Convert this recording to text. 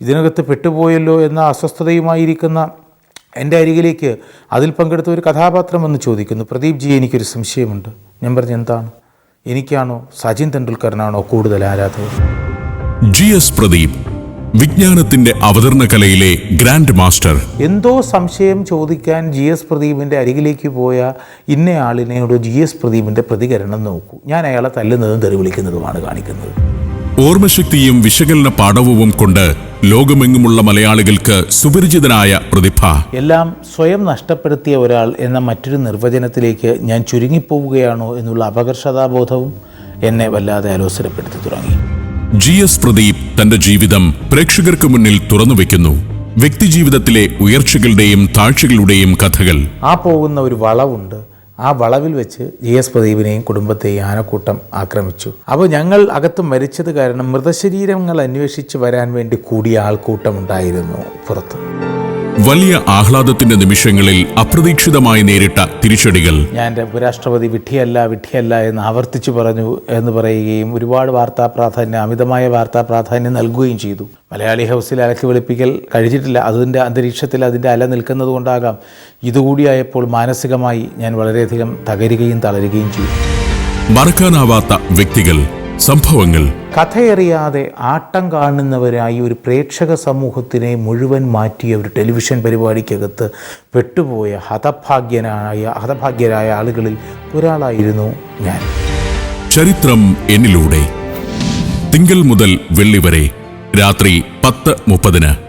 ഇതിനകത്ത് പെട്ടുപോയല്ലോ എന്ന അസ്വസ്ഥതയുമായിരിക്കുന്ന എന്റെ അരികിലേക്ക് അതിൽ പങ്കെടുത്ത ഒരു കഥാപാത്രം എന്ന് ചോദിക്കുന്നു. പ്രദീപ് ജി എനിക്കൊരു സംശയമുണ്ട്. ഞാൻ പറഞ്ഞു എന്താണ്? എനിക്കാണോ സച്ചിൻ തെണ്ടുൽക്കറിനാണോ കൂടുതൽ ആരാധകർ? ജി എസ് പ്രദീപ് വിജ്ഞാനത്തിന്റെ അവതരണ കലയിലെ ഗ്രാൻഡ് മാസ്റ്റർ. എന്തോ സംശയം ചോദിക്കാൻ ജി എസ് പ്രദീപിന്റെ അരികിലേക്ക് പോയ ഇന്നയാളിനോട് ജി എസ് പ്രദീപിന്റെ പ്രതികരണം നോക്കൂ. ഞാൻ അയാളെ തല്ലുന്നതും തെറി വിളിക്കുന്നതുമാണ് കാണിക്കുന്നത്. ഓർമ്മശക്തിയും വിശകലന പാഠവും കൊണ്ട് ലോകമെങ്ങുമുള്ള മലയാളികൾക്ക് സുപരിചിതനായ പ്രതിഭ. എല്ലാം സ്വയം നഷ്ടപ്പെടുത്തിയ ഒരാൾ എന്ന മറ്റൊരു നിർവചനത്തിലേക്ക് ഞാൻ ചുരുങ്ങിപ്പോവുകയാണോ എന്നുള്ള അപകർഷതാബോധവും എന്നെ വല്ലാതെ അലോസരപ്പെടുത്തി തുടങ്ങി. ജി എസ് പ്രദീപ് തന്റെ ജീവിതം പ്രേക്ഷകർക്ക് മുന്നിൽ തുറന്നു വെക്കുന്നു. വ്യക്തിജീവിതത്തിലെ ഉയർച്ചകളുടെയും താഴ്ചകളുടെയും കഥകൾ. ആ പോകുന്ന ഒരു വളവുണ്ട്. ആ വളവിൽ വെച്ച് ജി എസ് പ്രദീപിനെയും കുടുംബത്തെയും ആനക്കൂട്ടം ആക്രമിച്ചു. അപ്പോൾ ഞങ്ങൾ അകത്ത് മരിച്ചത് കാരണം മൃതശരീരങ്ങൾ അന്വേഷിച്ച് വരാൻ വേണ്ടി കൂടിയ ആൾക്കൂട്ടം ഉണ്ടായിരുന്നു പുറത്ത് വലിയ ആഹ്ലാദത്തിന്റെ നിമിഷങ്ങളിൽ അപ്രതീക്ഷിതമായി നേരിട്ട തിരിച്ചടികൾ. ഞാൻ എന്റെ ഉപരാഷ്ട്രപതി വിഡ്ഢിയല്ല വിഡ്ഢിയല്ല എന്ന് ആവർത്തിച്ചു പറഞ്ഞു എന്ന് പറയുകയും ഒരുപാട് വാർത്താ പ്രാധാന്യം അമിതമായ വാർത്താ പ്രാധാന്യം നൽകുകയും ചെയ്തു. മലയാളി ഹൗസിൽ അലക്കി വെളുപ്പിക്കൽ കഴിച്ചിട്ടില്ല അതിന്റെ അന്തരീക്ഷത്തിൽ അതിന്റെ അല നിൽക്കുന്നത് കൊണ്ടാകാം. ഇതുകൂടിയായപ്പോൾ മാനസികമായി ഞാൻ വളരെയധികം തകരുകയും തളരുകയും ചെയ്തു. മറക്കാനാവാത്ത വ്യക്തികൾ. സംഭവങ്ങൾ. കഥയറിയാതെ ആട്ടം കാണുന്നവരായി ഒരു പ്രേക്ഷക സമൂഹത്തിനെ മുഴുവൻ മാറ്റിയ ഒരു ടെലിവിഷൻ പരിപാടിക്കകത്ത് പെട്ടുപോയ ഹതഭാഗ്യനായ ഹതഭാഗ്യരായ ആളുകളിൽ ഒരാളായിരുന്നു ഞാൻ. ചരിത്രം എന്നിലൂടെ തിങ്കൾ മുതൽ വെള്ളി വരെ രാത്രി പത്ത് മുപ്പതിന്